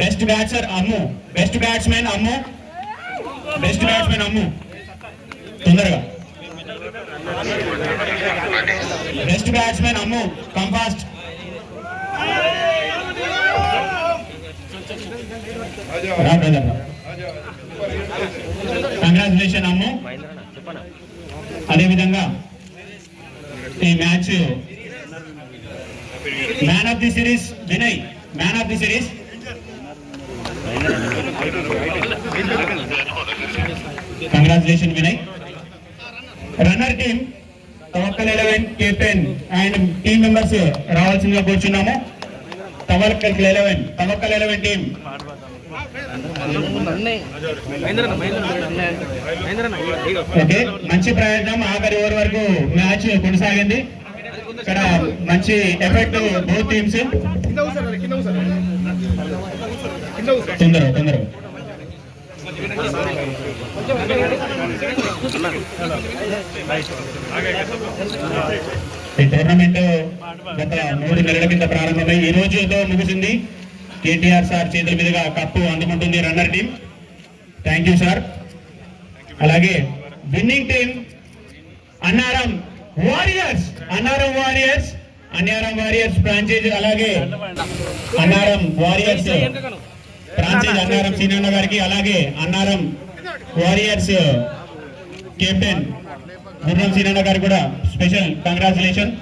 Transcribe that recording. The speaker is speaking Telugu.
Best బ్యాట్సర్ Ammu. Best batsmen Ammu. Best batsmen Ammu. తొందరగా. Best batsmen Ammu. కంపాస్ట్ congratulation Ammu. అదేవిధంగా ఈ match man of the series Vinay man of the series congratulation Vinay runner team Tawakkal eleven captain and team members రావాల్సిందిగా కూర్చున్నాము. Tawakkal eleven Tawakkal eleven team okay మంచి ప్రయత్నం. ఆఖరి ఓవర్ వరకు మ్యాచ్ కొనసాగింది. ఇక్కడ మంచి ఎఫెక్ట్ బోత్ టీమ్స్ తొందర తొందర ఈ టోర్నమెంట్ గత మూడు నెలల కింద ప్రారంభమై ఈ రోజుతో ముగిసింది. కేటీఆర్ సార్ చేతుల మీదుగా కప్పు అందుకుంటుంది runner team. Thank you sir అలాగే winning team Annaram warriors Annaram warriors Annaram warriors franchise అలాగే అన్నారం వారియర్స్ ఫ్రాంచైజ్ అన్నారం సీనన్న గారికి అలాగే అన్నారం వారియర్స్ కెప్టెన్ గుర్రం సీనన్న గారికి కూడా స్పెషల్ కంగ్రాచులేషన్